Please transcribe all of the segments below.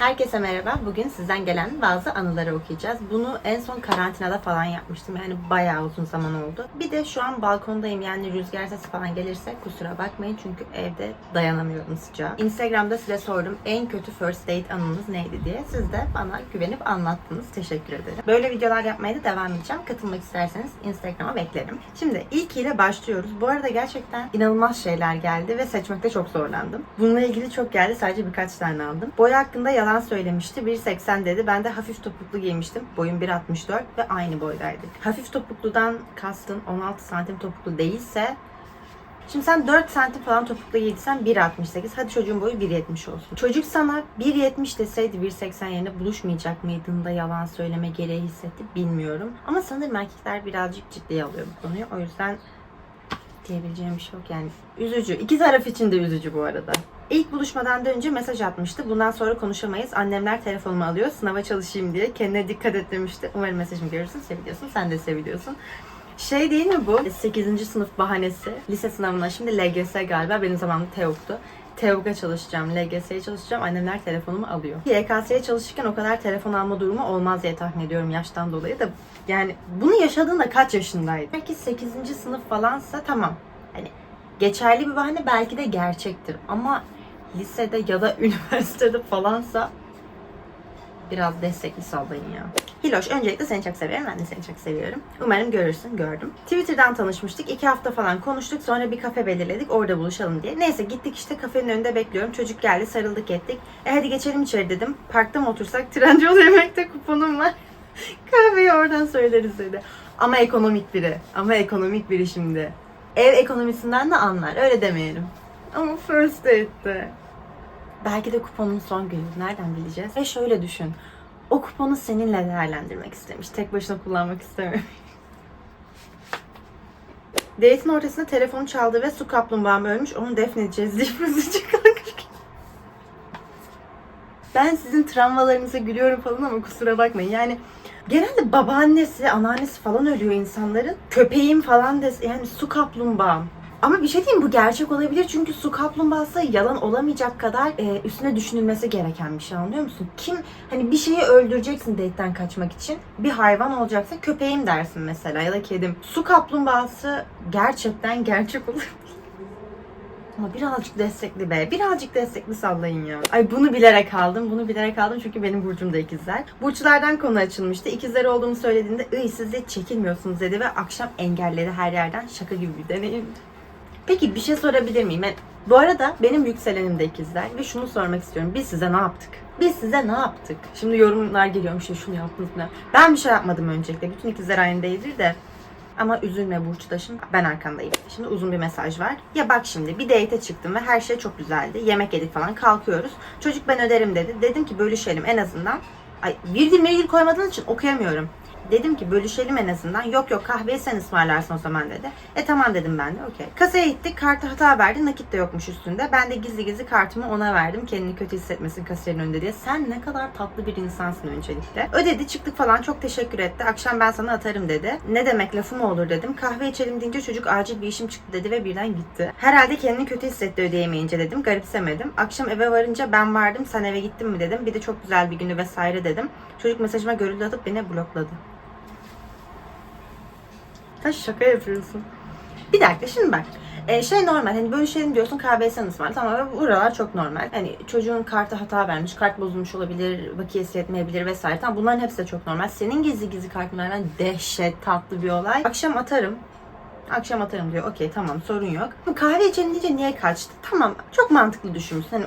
Herkese merhaba. Bugün sizden gelen bazı anıları okuyacağız. Bunu en son karantinada falan yapmıştım. Yani bayağı uzun zaman oldu. Bir de şu an balkondayım. Yani rüzgar sesi falan gelirse kusura bakmayın. Çünkü evde dayanamıyorum sıcağa. Instagram'da size sordum. En kötü first date anınız neydi diye. Siz de bana güvenip anlattınız. Teşekkür ederim. Böyle videolar yapmaya da devam edeceğim. Katılmak isterseniz Instagram'a beklerim. Şimdi ilkiyle başlıyoruz. Bu arada gerçekten inanılmaz şeyler geldi ve seçmekte çok zorlandım. Bununla ilgili çok geldi. Sadece birkaç tane aldım. Boy hakkında yalan söylemişti. 1.80 dedi. Ben de hafif topuklu giymiştim. Boyum 1.64 ve aynı boydaydık. Hafif topukludan kastın 16 santim topuklu değilse Şimdi sen 4 santim falan topuklu giydiysen 1.68. Hadi çocuğun boyu 1.70 olsun. Çocuk sana 1.70 deseydi 1.80 yerine buluşmayacak mıydın da yalan söyleme gereği hissetti bilmiyorum. Ama sanırım erkekler birazcık ciddiye alıyor bu konuyu. O yüzden diyebileceğim bir şey yok yani. Üzücü. İki taraf için de üzücü bu arada. İlk buluşmadan da önce mesaj atmıştı. Bundan sonra konuşamayız. Annemler telefonumu alıyor. Sınava çalışayım diye. Kendine dikkat et demişti. Umarım mesajımı görürsün. Seviliyorsun. Sen de seviliyorsun. Şey değil mi bu? 8. sınıf bahanesi. Lise sınavına şimdi LGS galiba. Benim zamanımda TEOG'tu. TEOG'a çalışacağım, LGS'ye çalışacağım. Annemler telefonumu alıyor. YKS'ye çalışırken o kadar telefon alma durumu olmaz diye tahmin ediyorum yaştan dolayı da. Yani bunu yaşadığında kaç yaşındaydın? Belki 8. sınıf falansa tamam. Hani geçerli bir bahane belki de gerçektir. Ama lisede ya da üniversitede falansa biraz destekli sallayın ya. Hiloş öncelikle seni çok seviyorum. Ben de seni çok seviyorum. Umarım görürsün. Gördüm. Twitter'dan tanışmıştık. iki hafta falan konuştuk. Sonra bir kafe belirledik. Orada buluşalım diye. Neyse gittik işte kafenin önünde bekliyorum. Çocuk geldi sarıldık ettik. E hadi geçelim içeri dedim. Parkta mı otursak? Trendyol yemekte kuponum var. Kahveyi oradan söyleriz dedi. Ama ekonomik biri. Ama ekonomik biri şimdi. Ev ekonomisinden de anlar. Öyle demeyelim. Ama first date'te. Belki de kuponun son günü. Nereden bileceğiz? Ve şöyle düşün. O kuponu seninle değerlendirmek istemiş. Tek başına kullanmak istemiyor. Date'in ortasında telefonu çaldı ve su kaplumbağam ölmüş. Onu defnedeceğiz diye müzik Ben sizin travmalarınıza gülüyorum falan ama kusura bakmayın. Yani genelde babaannesi, anneannesi falan ölüyor insanların. Köpeğim falan des yani su kaplumbağam. Ama bir şey diyeyim bu gerçek olabilir çünkü su kaplumbağası yalan olamayacak kadar e, üstüne düşünülmesi gereken bir şey anlıyor musun? Kim hani bir şeyi öldüreceksin date'den kaçmak için bir hayvan olacaksa köpeğim dersin mesela ya da kedim. Su kaplumbağası gerçekten gerçek olabilir. Ama birazcık destekli be. Birazcık destekli sallayın ya. Ay bunu bilerek aldım. Bunu bilerek aldım çünkü benim burcum da ikizler. Burçlardan konu açılmıştı. İkizler olduğumu söylediğinde ıy siz de çekilmiyorsunuz dedi ve akşam engelledi her yerden. Şaka gibi bir deneyimdi. Peki bir şey sorabilir miyim? Ben- Bu arada benim yükselenim de ikizler ve şunu sormak istiyorum. Biz size ne yaptık? Biz size ne yaptık? Şimdi yorumlar geliyormuş ya şunu yaptınız mı? Ben bir şey yapmadım öncelikle. Bütün ikizler aynı değildir de. Ama üzülme Burç'taşım. Ben arkandayım. Şimdi uzun bir mesaj var. Ya bak şimdi bir date'e çıktım ve her şey çok güzeldi. Yemek yedik falan kalkıyoruz. Çocuk ben öderim dedi. Dedim ki bölüşelim en azından. Ay virgül virgül koymadığın için okuyamıyorum. Dedim ki bölüşelim en azından. Yok yok kahveyi sen ısmarlarsın o zaman dedi. E tamam dedim ben de okey. Kasaya gittik kartı hata verdi nakit de yokmuş üstünde. Ben de gizli gizli kartımı ona verdim. Kendini kötü hissetmesin kasiyerin önünde diye. Sen ne kadar tatlı bir insansın öncelikle. Ödedi çıktık falan çok teşekkür etti. Akşam ben sana atarım dedi. Ne demek lafı mı olur dedim. Kahve içelim deyince çocuk acil bir işim çıktı dedi ve birden gitti. Herhalde kendini kötü hissetti ödeyemeyince dedim. Garipsemedim. Akşam eve varınca ben vardım sen eve gittin mi dedim. Bir de çok güzel bir günü vesaire dedim. Çocuk mesajıma görüldü atıp beni blokladı. Sen şaka yapıyorsun. Bir dakika şimdi bak. Ee, şey normal hani böyle şeyin diyorsun sen ısmarla tamam buralar çok normal. Hani çocuğun kartı hata vermiş, kart bozulmuş olabilir, bakiyesi yetmeyebilir vesaire. Tamam bunların hepsi de çok normal. Senin gizli gizli kartını vermen dehşet tatlı bir olay. Akşam atarım. Akşam atarım diyor. Okey tamam sorun yok. Kahve içelim niye kaçtı? Tamam çok mantıklı düşünmüşsün. Hani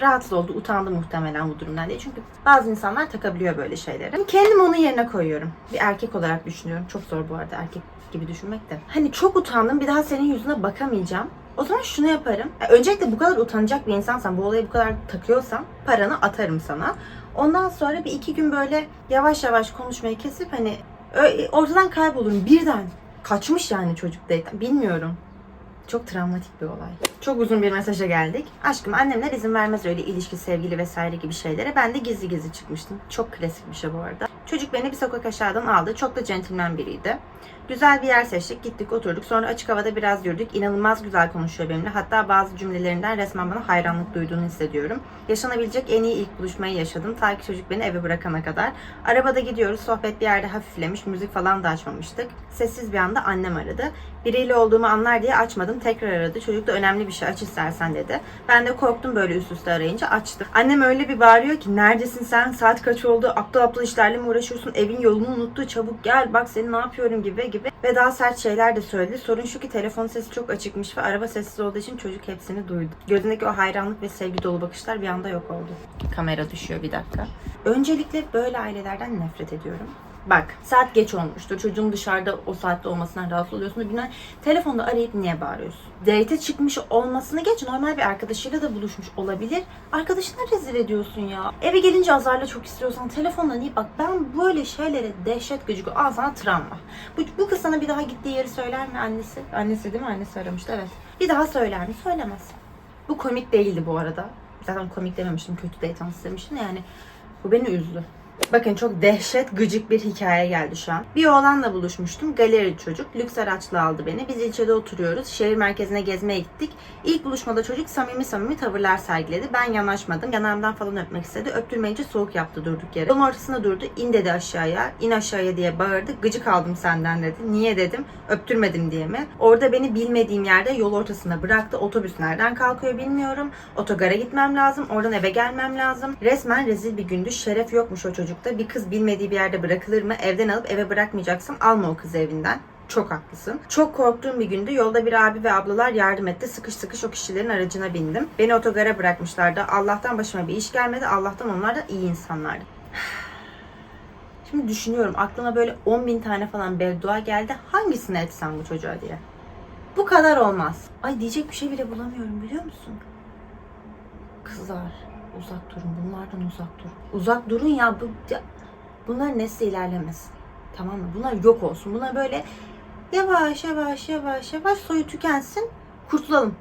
rahatsız oldu, utandı muhtemelen bu durumdan diye. Çünkü bazı insanlar takabiliyor böyle şeyleri. Kendimi onun yerine koyuyorum. Bir erkek olarak düşünüyorum. Çok zor bu arada erkek gibi düşünmek de. Hani çok utandım. Bir daha senin yüzüne bakamayacağım. O zaman şunu yaparım. Ya Öncelikle bu kadar utanacak bir insansan, bu olayı bu kadar takıyorsan paranı atarım sana. Ondan sonra bir iki gün böyle yavaş yavaş konuşmayı kesip hani ortadan kaybolurum birden. Kaçmış yani çocuk date'den. Bilmiyorum. Çok travmatik bir olay. Çok uzun bir mesaja geldik. Aşkım annemler izin vermez öyle ilişki, sevgili vesaire gibi şeylere. Ben de gizli gizli çıkmıştım. Çok klasik bir şey bu arada. Çocuk beni bir sokak aşağıdan aldı. Çok da centilmen biriydi. Güzel bir yer seçtik. Gittik oturduk. Sonra açık havada biraz yürüdük. İnanılmaz güzel konuşuyor benimle. Hatta bazı cümlelerinden resmen bana hayranlık duyduğunu hissediyorum. Yaşanabilecek en iyi ilk buluşmayı yaşadım. Ta ki çocuk beni eve bırakana kadar. Arabada gidiyoruz. Sohbet bir yerde hafiflemiş. Müzik falan da açmamıştık. Sessiz bir anda annem aradı. Biriyle olduğumu anlar diye açmadım. Tekrar aradı. Çocuk da önemli bir şey aç istersen dedi. Ben de korktum böyle üst üste arayınca açtım. Annem öyle bir bağırıyor ki neredesin sen? Saat kaç oldu? Aptal aptal işlerle mi uğraşıyorsun? Evin yolunu unuttu. Çabuk gel bak seni ne yapıyorum gibi gibi. Ve daha sert şeyler de söyledi. Sorun şu ki telefon sesi çok açıkmış ve araba sessiz olduğu için çocuk hepsini duydu. Gözündeki o hayranlık ve sevgi dolu bakışlar bir anda yok oldu. Kamera düşüyor bir dakika. Öncelikle böyle ailelerden nefret ediyorum. Bak saat geç olmuştur. Çocuğun dışarıda o saatte olmasından rahatsız oluyorsun. Bilmem telefonda arayıp niye bağırıyorsun? Date çıkmış olmasını geç normal bir arkadaşıyla da buluşmuş olabilir. Arkadaşına rezil ediyorsun ya. Eve gelince azarla çok istiyorsan telefonla niye bak ben böyle şeylere dehşet gıcık al sana travma. Bu, bu kız sana bir daha gittiği yeri söyler mi annesi? Annesi değil mi? Annesi aramıştı evet. Bir daha söyler mi? Söylemez. Bu komik değildi bu arada. Zaten komik dememiştim. Kötü date demiştim de yani. Bu beni üzdü. Bakın çok dehşet gıcık bir hikaye geldi şu an. Bir oğlanla buluşmuştum. Galeri çocuk. Lüks araçla aldı beni. Biz ilçede oturuyoruz. Şehir merkezine gezmeye gittik. İlk buluşmada çocuk samimi samimi tavırlar sergiledi. Ben yanaşmadım. Yanağımdan falan öpmek istedi. Öptürmeyince soğuk yaptı durduk yere. Yolun ortasında durdu. İn dedi aşağıya. İn aşağıya diye bağırdı. Gıcık aldım senden dedi. Niye dedim. Öptürmedim diye mi? Orada beni bilmediğim yerde yol ortasına bıraktı. Otobüs nereden kalkıyor bilmiyorum. Otogara gitmem lazım. Oradan eve gelmem lazım. Resmen rezil bir gündü. Şeref yokmuş o çocukta. Bir kız bilmediği bir yerde bırakılır mı? Evden alıp eve bırakmayacaksın. Alma o kızı evinden. Çok haklısın. Çok korktuğum bir gündü. Yolda bir abi ve ablalar yardım etti. Sıkış sıkış o kişilerin aracına bindim. Beni otogara bırakmışlardı. Allah'tan başıma bir iş gelmedi. Allah'tan onlar da iyi insanlardı. Şimdi düşünüyorum aklıma böyle 10 bin tane falan beddua geldi. Hangisini etsem bu çocuğa diye. Bu kadar olmaz. Ay diyecek bir şey bile bulamıyorum biliyor musun? Kızlar uzak durun. Bunlardan uzak durun. Uzak durun ya. Bu, ya bunlar nesli ilerlemesin. Tamam mı? Bunlar yok olsun. Bunlar böyle yavaş yavaş yavaş yavaş soyu tükensin. Kurtulalım.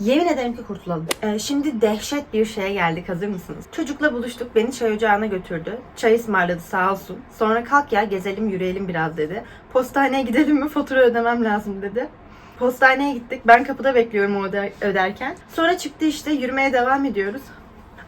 Yemin ederim ki kurtulalım. Ee, şimdi dehşet bir şeye geldik. Hazır mısınız? Çocukla buluştuk. Beni çay ocağına götürdü. Çay ısmarladı sağ olsun. Sonra kalk ya gezelim yürüyelim biraz dedi. Postaneye gidelim mi fatura ödemem lazım dedi. Postaneye gittik. Ben kapıda bekliyorum o öder- öderken. Sonra çıktı işte yürümeye devam ediyoruz.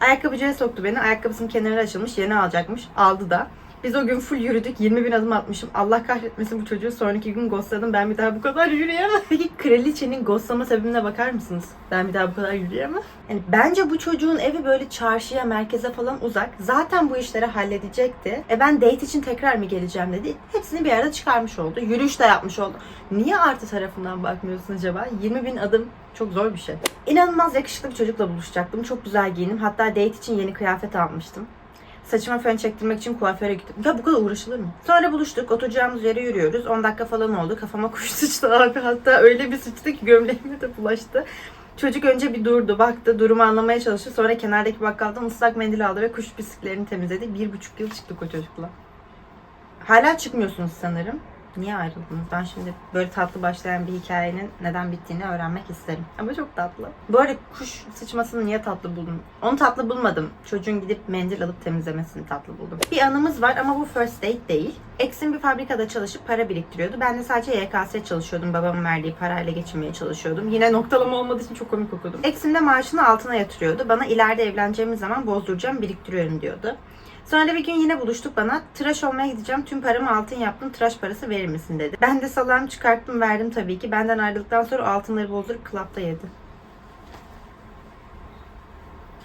Ayakkabıcıya soktu beni. Ayakkabısının kenarı açılmış. Yeni alacakmış. Aldı da. Biz o gün full yürüdük. 20 bin adım atmışım. Allah kahretmesin bu çocuğu. Sonraki gün ghostladım. Ben bir daha bu kadar yürüyemem. Peki kraliçenin ghostlama sebebine bakar mısınız? Ben bir daha bu kadar yürüyemem. Yani bence bu çocuğun evi böyle çarşıya, merkeze falan uzak. Zaten bu işleri halledecekti. E ben date için tekrar mı geleceğim dedi. Hepsini bir arada çıkarmış oldu. Yürüyüş de yapmış oldu. Niye artı tarafından bakmıyorsun acaba? 20 bin adım çok zor bir şey. İnanılmaz yakışıklı bir çocukla buluşacaktım. Çok güzel giyinim. Hatta date için yeni kıyafet almıştım. Saçıma fön çektirmek için kuaföre gittim. Ya bu kadar uğraşılır mı? Sonra buluştuk. Oturacağımız yere yürüyoruz. 10 dakika falan oldu. Kafama kuş sıçtı abi. Hatta öyle bir sıçtı ki gömleğime de bulaştı. Çocuk önce bir durdu, baktı, durumu anlamaya çalıştı. Sonra kenardaki bakkaldan ıslak mendil aldı ve kuş pisliklerini temizledi. Bir buçuk yıl çıktık o çocukla. Hala çıkmıyorsunuz sanırım. Niye ayrıldınız? Ben şimdi böyle tatlı başlayan bir hikayenin neden bittiğini öğrenmek isterim. Ama çok tatlı. Bu arada kuş sıçmasını niye tatlı buldum? Onu tatlı bulmadım. Çocuğun gidip mendil alıp temizlemesini tatlı buldum. Bir anımız var ama bu first date değil. Eksim bir fabrikada çalışıp para biriktiriyordu. Ben de sadece YKS çalışıyordum. Babamın verdiği parayla geçinmeye çalışıyordum. Yine noktalama olmadığı için çok komik okudum. Eksim de maaşını altına yatırıyordu. Bana ileride evleneceğimiz zaman bozduracağım, biriktiriyorum diyordu. Sonra bir gün yine buluştuk bana. Tıraş olmaya gideceğim. Tüm paramı altın yaptım. Tıraş parası verir misin dedi. Ben de salağımı çıkarttım verdim tabii ki. Benden ayrıldıktan sonra altınları bozdurup klapta yedi.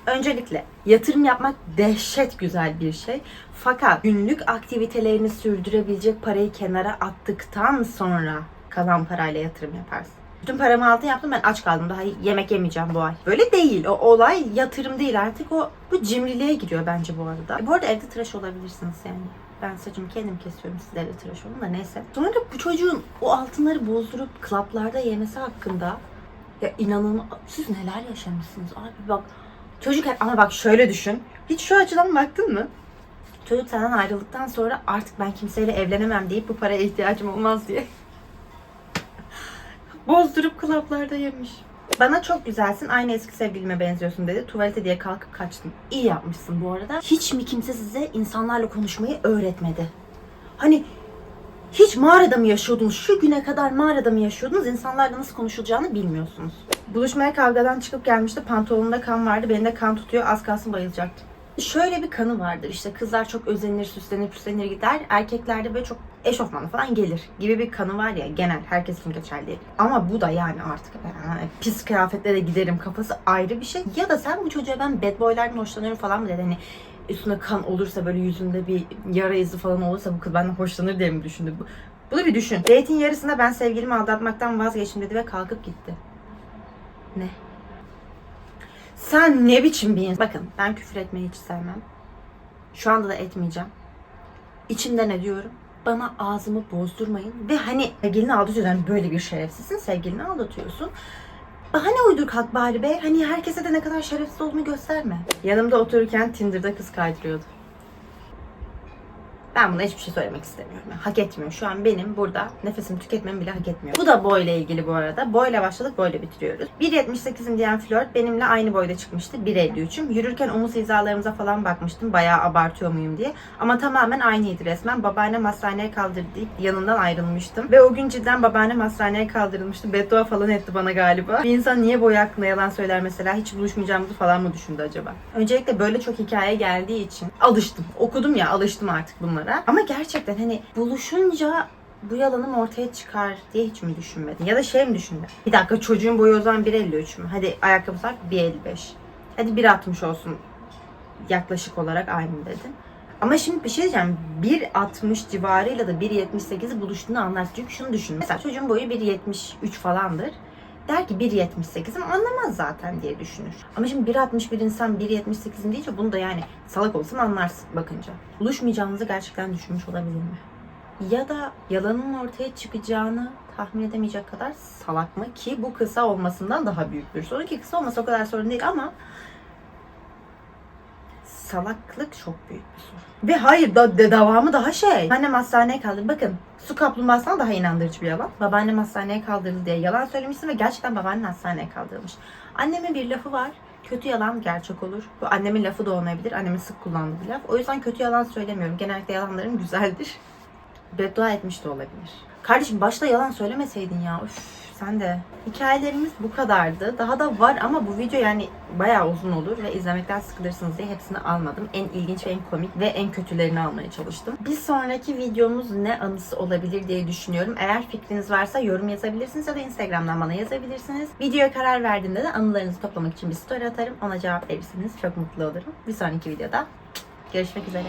Öncelikle yatırım yapmak dehşet güzel bir şey. Fakat günlük aktivitelerini sürdürebilecek parayı kenara attıktan sonra kalan parayla yatırım yaparsın. Bütün paramı altın yaptım ben aç kaldım daha yemek yemeyeceğim bu ay. Böyle değil. O olay yatırım değil artık o bu cimriliğe giriyor bence bu arada. Bu arada evde tıraş olabilirsiniz yani. Ben saçımı kendim kesiyorum siz de evde tıraş olun da neyse. Sonra bu çocuğun o altınları bozdurup klaplarda yemesi hakkında ya inanılmaz. Siz neler yaşamışsınız abi bak. Çocuk ama bak şöyle düşün. Hiç şu açıdan baktın mı? Çocuk senden ayrıldıktan sonra artık ben kimseyle evlenemem deyip bu paraya ihtiyacım olmaz diye. Bozdurup klaplarda yemiş. Bana çok güzelsin, aynı eski sevgilime benziyorsun dedi. Tuvalete diye kalkıp kaçtım. İyi yapmışsın bu arada. Hiç mi kimse size insanlarla konuşmayı öğretmedi? Hani hiç mağarada mı yaşıyordunuz? Şu güne kadar mağarada mı yaşıyordunuz? İnsanlarla nasıl konuşulacağını bilmiyorsunuz. Buluşmaya kavgadan çıkıp gelmişti. Pantolonunda kan vardı. Benim de kan tutuyor. Az kalsın bayılacaktım. Şöyle bir kanı vardır işte kızlar çok özenir, süslenir, püslenir gider. Erkeklerde böyle çok eşofmanlı falan gelir gibi bir kanı var ya genel herkes için geçerli. Ama bu da yani artık yani pis kıyafetle de giderim kafası ayrı bir şey. Ya da sen bu çocuğa ben bad boylardan hoşlanıyorum falan mı dedi hani üstüne kan olursa böyle yüzünde bir yara izi falan olursa bu kız benden hoşlanır diye mi düşündü? Bu, bunu bir düşün. Date'in yarısında ben sevgilimi aldatmaktan vazgeçtim dedi ve kalkıp gitti. Ne? Sen ne biçim bir insan? Bakın ben küfür etmeyi hiç sevmem. Şu anda da etmeyeceğim. İçimden ne diyorum? Bana ağzımı bozdurmayın. Ve hani sevgilini aldatıyorsun. Yani böyle bir şerefsizsin. Sevgilini aldatıyorsun. Bahane uydur kalk bari be. Hani herkese de ne kadar şerefsiz olduğunu gösterme. Yanımda otururken Tinder'da kız kaydırıyordu. Ben buna hiçbir şey söylemek istemiyorum. Yani hak etmiyor. Şu an benim burada nefesimi tüketmemi bile hak etmiyor. Bu da boyla ilgili bu arada. Boyla başladık, boyla bitiriyoruz. 1.78'im diyen flört benimle aynı boyda çıkmıştı. 1.53'üm. Yürürken omuz hizalarımıza falan bakmıştım. Bayağı abartıyor muyum diye. Ama tamamen aynıydı resmen. Babaannem hastaneye kaldırdı yanından ayrılmıştım. Ve o gün cidden babaannem hastaneye kaldırılmıştı. Beddua falan etti bana galiba. Bir insan niye boy hakkında yalan söyler mesela? Hiç buluşmayacağımızı falan mı düşündü acaba? Öncelikle böyle çok hikaye geldiği için alıştım. Okudum ya alıştım artık bunlara. Ama gerçekten hani buluşunca bu yalanım ortaya çıkar diye hiç mi düşünmedin? Ya da şey mi düşündün? Bir dakika çocuğun boyu o zaman 1.53 mü? Hadi ayakkabı sak 1.55. Hadi 1.60 olsun yaklaşık olarak aynı dedin. Ama şimdi bir şey diyeceğim. 1.60 civarıyla da 1.78'i buluştuğunu anlarsın. Çünkü şunu düşün. Mesela çocuğun boyu 1.73 falandır. Der ki 1.78'im anlamaz zaten diye düşünür. Ama şimdi 1.61 insan 1.78'im deyince bunu da yani salak olsan anlarsın bakınca. Buluşmayacağınızı gerçekten düşünmüş olabilir mi? Ya da yalanın ortaya çıkacağını tahmin edemeyecek kadar salak mı? Ki bu kısa olmasından daha büyük bir sorun ki kısa olması o kadar sorun değil ama salaklık çok büyük bir sorun. Ve hayır da, de, devamı daha şey. Annem hastaneye kaldırdı. Bakın su kaplumbağasına daha inandırıcı bir yalan. Babaannem hastaneye kaldırıldı diye yalan söylemişsin ve gerçekten babaannen hastaneye kaldırılmış. Annemin bir lafı var. Kötü yalan gerçek olur. Bu annemin lafı da olmayabilir. Annemin sık kullandığı bir laf. O yüzden kötü yalan söylemiyorum. Genellikle yalanlarım güzeldir. Beddua etmiş de olabilir. Kardeşim başta yalan söylemeseydin ya. Üf, sen de. Hikayelerimiz bu kadardı. Daha da var ama bu video yani bayağı uzun olur ve izlemekten sıkılırsınız diye hepsini almadım. En ilginç ve en komik ve en kötülerini almaya çalıştım. Bir sonraki videomuz ne anısı olabilir diye düşünüyorum. Eğer fikriniz varsa yorum yazabilirsiniz ya da Instagram'dan bana yazabilirsiniz. Videoya karar verdiğimde de anılarınızı toplamak için bir story atarım. Ona cevap verirsiniz. Çok mutlu olurum. Bir sonraki videoda görüşmek üzere.